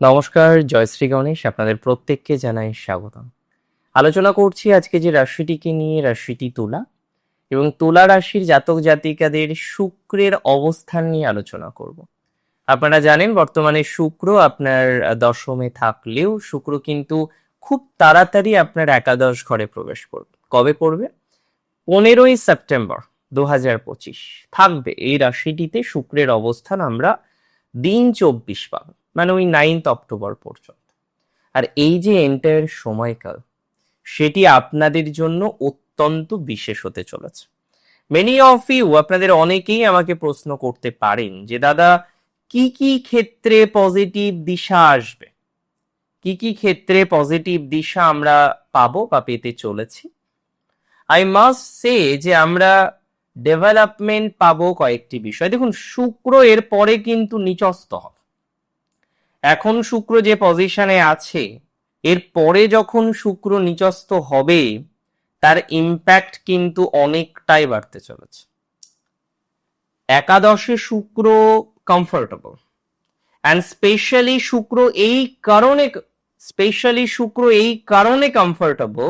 নমস্কার জয়শ্রী গণেশ, আপনাদের প্রত্যেককে জানাই স্বাগতম। আলোচনা করছি আজকে যে রাশিটিকে নিয়ে, রাশিটি তুলা এবং তুলা রাশির জাতক জাতিকাদের শুক্রের অবস্থান নিয়ে আলোচনা করব। আপনারা জানেন, বর্তমানে শুক্র আপনার দশমে থাকলেও শুক্র কিন্তু খুব তাড়াতাড়ি আপনার একাদশ ঘরে প্রবেশ করবে। কবে করবে পনেরোই সেপ্টেম্বর দু হাজার পঁচিশ। থাকবে এই রাশিটিতে শুক্রের অবস্থান আমরা দিন চব্বিশ পাবো। মানে ওই নাইনথ অক্টোবর পর্যন্ত। আর এই যে এন্টায়ার সময়কাল, সেটি আপনাদের জন্য অত্যন্ত বিশেষ হতে চলেছে। মেনি অফ ইউ আপনাদের অনেকেই আমাকে প্রশ্ন করতে পারেন যে, দাদা, কি কি ক্ষেত্রে পজিটিভ দিশা আসবে? কি কি ক্ষেত্রে পজিটিভ দিশা আমরা পাবো বা পেতে চলেছি? আই মাস্ট সে যে, আমরা ডেভেলপমেন্ট পাবো কয়েকটি বিষয়। দেখুন, শুক্র এর পরে কিন্তু নিচস্ত হবে। এখন শুক্র যে পজিশনে আছে, এর পরে যখন শুক্র নিচস্ত হবে, তার ইম্প্যাক্ট কিন্তু অনেকটাই বাড়তে চলেছে। একাদশে শুক্র কমফোর্টেবল অ্যান্ড স্পেশালি শুক্র এই কারণে স্পেশালি শুক্র এই কারণে কমফোর্টেবল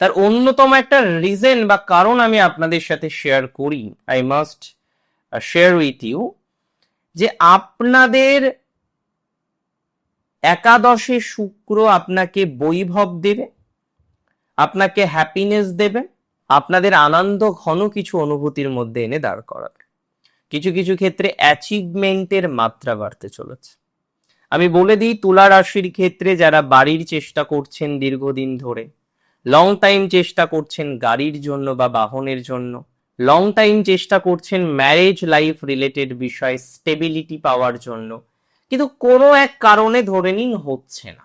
তার অন্যতম একটা রিজন বা কারণ আমি আপনাদের সাথে শেয়ার করি I must share with you যে আপনাদের একাদশে শুক্র আপনাকে বৈভব দেবে, আপনাকে হ্যাপিনেস দেবে, আপনাদের আনন্দ ঘন কিছু অনুভূতির মধ্যে এনে দাঁড় করাবে। কিছু কিছু ক্ষেত্রে অ্যাচিভমেন্টের মাত্রা বাড়তে চলেছে। আমি বলে দিই, তুলা রাশির ক্ষেত্রে যারা বাড়ির চেষ্টা করছেন দীর্ঘদিন ধরে লং টাইম চেষ্টা করছেন গাড়ির জন্য বা বাহনের জন্য লং টাইম চেষ্টা করছেন ম্যারেজ লাইফ রিলেটেড বিষয় স্টেবিলিটি পাওয়ার জন্য কিন্তু কোনো এক কারণে ধরে নিন হচ্ছে না।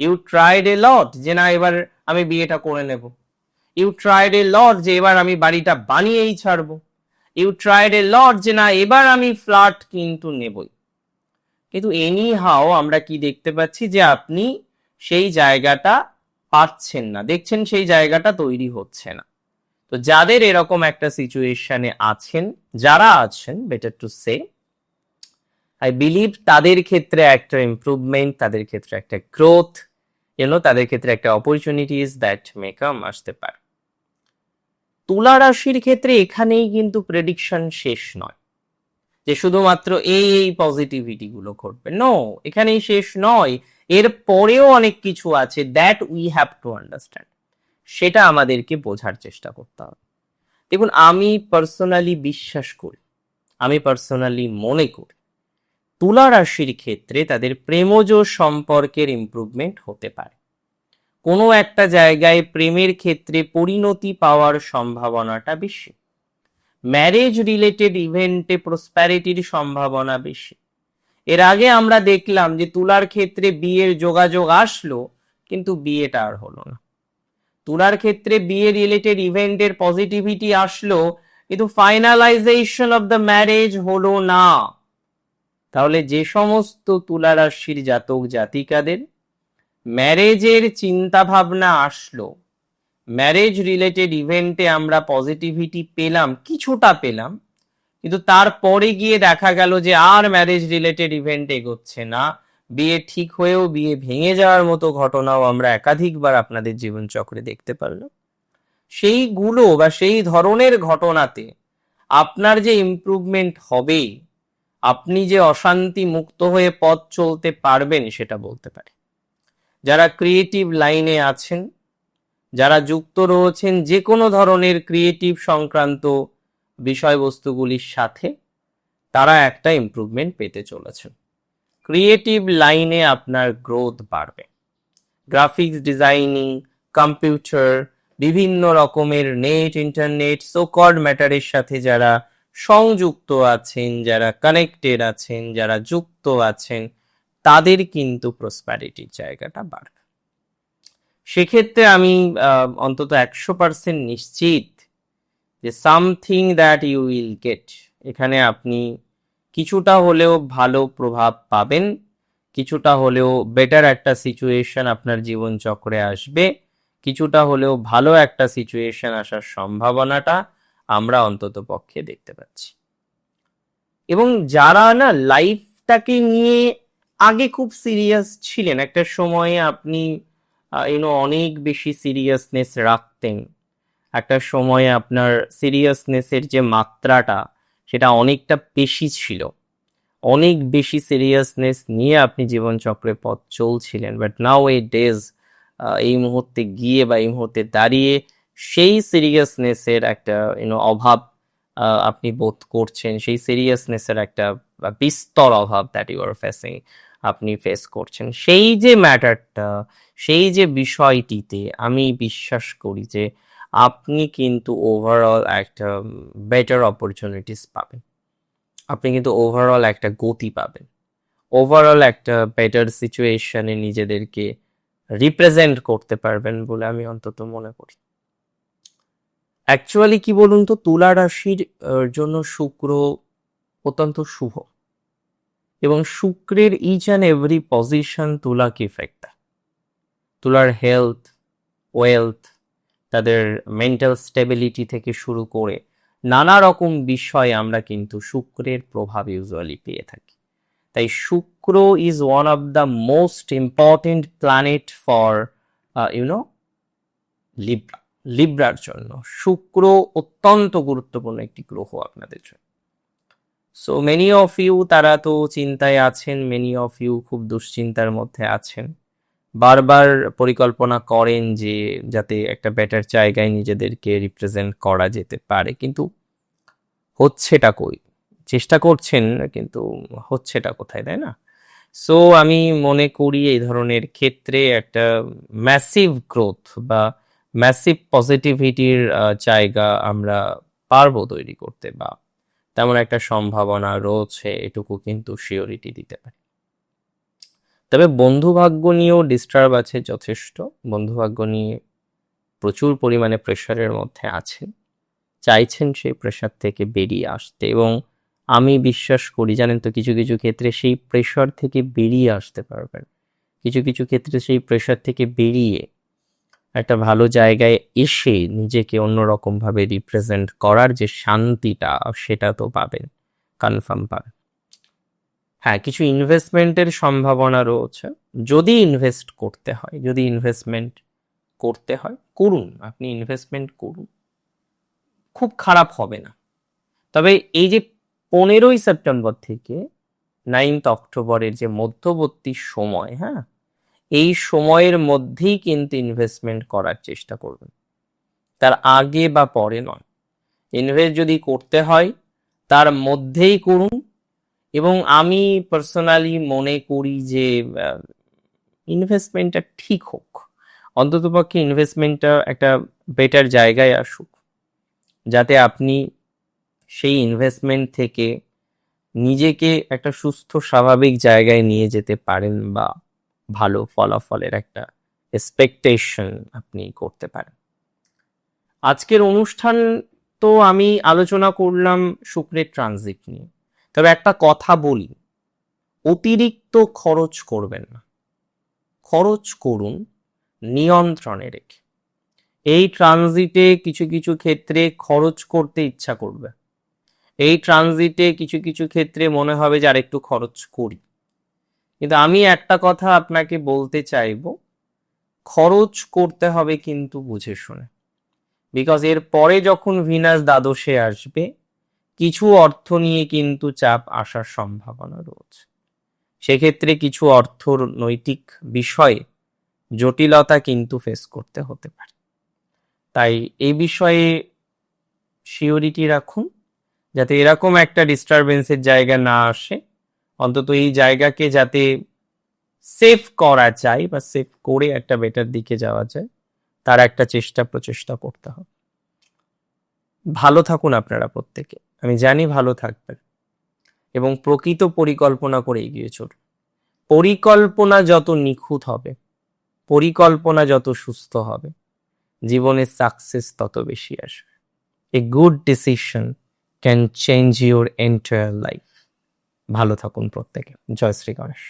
ইউ ট্রাইড এ লট যে না, এবার আমি বিয়েটা করে নেব। ইউ ট্রাইড এ লট যে এবার আমি বাড়িটা বানিয়েই ছাড়বো। ইউ ট্রাইড এ লট যে না, এবার আমি ফ্ল্যাট কিন্তু নেবই। কিন্তু এনি হাও আমরা কি দেখতে পাচ্ছি যে আপনি সেই জায়গাটা পাচ্ছেন না। দেখছেন সেই জায়গাটা তৈরি হচ্ছে না। তো যাদের এরকম একটা সিচুয়েশনে আছেন, যারা আছেন better to say I believe তাদের ক্ষেত্রে একটা ইমপ্রুভমেন্ট তাদের ক্ষেত্রে একটা গ্রোথ ইউনো তাদের ক্ষেত্রে একটা অপরচুনিটিস দ্যাট মেকাম আসতে পারে। তুলা রাশির ক্ষেত্রে এখানেই কিন্তু প্রেডিকশন শেষ নয়। যে শুধুমাত্র এই এই পজিটিভিটি গুলো ঘটবে। নো এখানেই শেষ নয়। এর পরেও অনেক কিছু আছে that we have to understand সেটা আমাদেরকে বোঝার চেষ্টা করতে হবে। দেখুন, আমি পার্সোনালি বিশ্বাস করি। আমি পার্সোনালি মনে করি তুলা রাশির ক্ষেত্রে তাদের প্রেমজ সম্পর্কের ইমপ্রুভমেন্ট হতে পারে। কোনো একটা জায়গায় প্রেমের ক্ষেত্রে পরিণতি পাওয়ার সম্ভাবনাটা বেশি। ম্যারেজ রিলেটেড ইভেন্টে প্রসপ্যারিটির সম্ভাবনা বেশি। এর আগে আমরা দেখলাম যে তুলার ক্ষেত্রে বিয়ের যোগাযোগ আসলো, কিন্তু বিয়েটা আর হলো না। তুলার ক্ষেত্রে বিয়ে রিলেটেড ইভেন্টের পজিটিভিটি আসলো, কিন্তু ফাইনালাইজেশন অফ দ্য ম্যারেজ হলো না। তাহলে যে সমস্ত তুলা রাশির জাতক জাতিকাদের ম্যারেজের চিন্তা ভাবনা আসলো ম্যারেজ রিলেটেড ইভেন্টে আমরা পজিটিভিটি পেলাম, কিছুটা পেলাম, কিন্তু তারপরে গিয়ে দেখা গেল যে আর ম্যারেজ রিলেটেড ইভেন্ট এগোচ্ছে না, বিয়ে ঠিক হয়েও বিয়ে ভেঙে যাওয়ার মতো ঘটনাও আমরা একাধিকবার আপনাদের জীবনচক্রে দেখতে পারলাম। সেইগুলো বা সেই ধরনের ঘটনাতে আপনার যে ইমপ্রুভমেন্ট হবে আপনি যে অশান্তি মুক্ত হয়ে পথ চলতে পারবেন সেটা বলতে পারে। যারা ক্রিয়েটিভ লাইনে আছেন, যারা যুক্ত রয়েছেন যে কোনো ধরনের ক্রিয়েটিভ সংক্রান্ত বিষয়বস্তুগুলির সাথে, তারা একটা ইমপ্রুভমেন্ট পেতে চলেছেন। ক্রিয়েটিভ লাইনে আপনার গ্রোথ বাড়বে। গ্রাফিক্স ডিজাইনিং কম্পিউটার বিভিন্ন রকমের নেট ইন্টারনেট সোকর্ড ম্যাটারের সাথে যারা সংযুক্ত আছেন, যারা কানেক্টেড আছেন, যারা যুক্ত আছেন, তাদের কিন্তু প্রসপ্যারিটির জায়গাটা বাড়বে। সেক্ষেত্রে আমি অন্তত একশো পার্সেন্ট নিশ্চিত যে something that you will get এখানে আপনি কিছুটা হলেও ভালো প্রভাব পাবেন, কিছুটা হলেও বেটার একটা সিচুয়েশন আপনার জীবন চক্রে আসবে, কিছুটা হলেও ভালো একটা সিচুয়েশন আসার সম্ভাবনাটা আমরা অন্তত পক্ষে দেখতে পাচ্ছি। এবং যারা না লাইফটাকে নিয়ে আগে খুব সিরিয়াস ছিলেন, একটা সময়ে আপনি ইউনো অনেক বেশি সিরিয়াসনেস রাখতেন। একটা সময়ে আপনার সিরিয়াসনেসের যে মাত্রাটা, সেটা অনেকটা বেশি ছিল। অনেক বেশি সিরিয়াসনেস নিয়ে আপনি জীবনচক্রে পথ চলছিলেন। বাট নাও এই ডেজ এই মুহূর্তে গিয়ে বা এই মুহূর্তে দাঁড়িয়ে সেই সিরিয়াসনেসের একটা ইউনো অভাব আপনি বোধ করছেন, সেই সিরিয়াসনেসের একটা বিস্তর অভাব দ্যাট ইউ আর ফেসিং আপনি ফেস করছেন। সেই যে ম্যাটারটা সেই যে বিষয়টিতে আমি বিশ্বাস করি যে আপনি কিন্তু ওভারঅল একটা বেটার অপরচুনিটিস পাবেন। আপনি কিন্তু ওভারঅল একটা গতি পাবেন। ওভারঅল একটা বেটার সিচুয়েশনে নিজেদেরকে রিপ্রেজেন্ট করতে পারবেন বলে আমি অন্তত মনে করি। অ্যাকচুয়ালি কি বলুন তো? তুলা রাশির জন্য শুক্র অত্যন্ত শুভ। এবং শুক্রের ইচ অ্যান্ড এভরি পজিশন তুলাকে ইফেক্ট তুলার হেলথ ওয়েলথ তাদের মেন্টাল স্টেবিলিটি থেকে শুরু করে নানা রকম বিষয়ে আমরা কিন্তু শুক্রের প্রভাব ইউজুয়ালি পেয়ে থাকি। তাই শুক্র is one of the most important planet for you know Libra লিব্রার জন্য। শুক্র অত্যন্ত গুরুত্বপূর্ণ একটি গ্রহ আপনাদের জন্য। সো মেনি অফ ইউ তারা তো চিন্তায় আছেন মেনি অফ ইউ খুব দুশ্চিন্তার মধ্যে আছেন। বারবার পরিকল্পনা করেন যে, যাতে একটা বেটার জায়গায় নিজেদেরকে রিপ্রেজেন্ট করা যেতে পারে। কিন্তু হচ্ছেটা কই? চেষ্টা করছেন, কিন্তু হচ্ছেটা কোথায়, তাই না? সো আমি মনে করি এই ধরনের ক্ষেত্রে একটা ম্যাসিভ গ্রোথ বা ম্যাসিভ পজিটিভিটির জায়গা আমরা পারব তৈরি করতে বা তেমন একটা সম্ভাবনা রয়েছে এটুকু কিন্তু শিওরিটি দিতে পারি। তবে বন্ধুভাগ্য নিয়েও ডিস্টার্ব আছে যথেষ্ট। বন্ধুভাগ্য নিয়ে প্রচুর পরিমাণে প্রেশারের মধ্যে আছেন। চাইছেন সেই প্রেশার থেকে বেরিয়ে আসতে এবং আমি বিশ্বাস করি, জানেন তো, কিছু কিছু ক্ষেত্রে সেই প্রেশার থেকে বেরিয়ে আসতে পারবেন। কিছু কিছু ক্ষেত্রে সেই প্রেশার থেকে বেরিয়ে একটা ভালো জায়গায় এসে নিজেকে অন্যরকম ভাবে রিপ্রেজেন্ট করার যে শান্তিটা, সেটা তো পাবেন। কনফার্ম পাবেন। হ্যাঁ কিছু ইনভেস্টমেন্টের সম্ভাবনা রয়েছে। যদি ইনভেস্ট করতে হয়, যদি ইনভেস্টমেন্ট করতে হয়, করুন, আপনি ইনভেস্টমেন্ট করুন। খুব খারাপ হবে না। তবে এই যে পনেরোই সেপ্টেম্বর থেকে নাইনথ অক্টোবরের যে মধ্যবর্তী সময় হ্যাঁ এই সময়ের মধ্যেই কিন্তু ইনভেস্টমেন্ট করার চেষ্টা করবেন। তার আগে বা পরে নয়। ইনভেস্ট যদি করতে হয়, তার মধ্যেই করুন। এবং আমি পার্সোনালি মনে করি যে ইনভেস্টমেন্টটা ঠিক হোক। অন্ততপক্ষে ইনভেস্টমেন্টটা একটা বেটার জায়গায় আসুক। যাতে আপনি সেই ইনভেস্টমেন্ট থেকে নিজেকে একটা সুস্থ, স্বাভাবিক জায়গায় নিয়ে যেতে পারেন বা ভালো ফলাফলের একটা এক্সপেকটেশন আপনি করতে পারেন। আজকের অনুষ্ঠান তো আমি আলোচনা করলাম শুক্রের ট্রানজিট নিয়ে। তবে একটা কথা বলি, অতিরিক্ত খরচ করবেন না। খরচ করুন, নিয়ন্ত্রণে রেখে। এই ট্রানজিটে কিছু কিছু ক্ষেত্রে খরচ করতে ইচ্ছা করবে। এই ট্রানজিটে কিছু কিছু ক্ষেত্রে মনে হবে যে আরেকটু খরচ করি। কিন্তু আমি একটা কথা আপনাকে বলতে চাইব, খরচ করতে হবে কিন্তু বুঝে শুনে। বিকজ এর পরে যখন ভিনাস দ্বাদশে আসবে, কিছু অর্থ নিয়ে কিন্তু চাপ আসার সম্ভাবনা রয়েছে। সেক্ষেত্রে কিছু অর্থর নৈতিক বিষয়ে জটিলতা কিন্তু ফেস করতে হতে পারে। তাই এই বিষয়ে সিওরিটি রাখুন, যাতে এরকম একটা ডিস্টারবেন্সের জায়গা না আসে। অন্তত এই জায়গাকে যাতে সেভ করা যায় বা সেভ করে একটা বেটার দিকে যাওয়া যায়, তার একটা চেষ্টা প্রচেষ্টা করতে হবে। ভালো থাকুন আপনারা প্রত্যেকে। আমি জানি ভালো থাকবেন। এবং প্রকৃত পরিকল্পনা করে এগিয়ে চলুন। পরিকল্পনা যত নিখুঁত হবে, পরিকল্পনা যত সুস্থ হবে জীবনের সাকসেস তত বেশি আসবে। A good decision can change your entire life ভালো থাকুন প্রত্যেকে। জয় শ্রী গণেশ।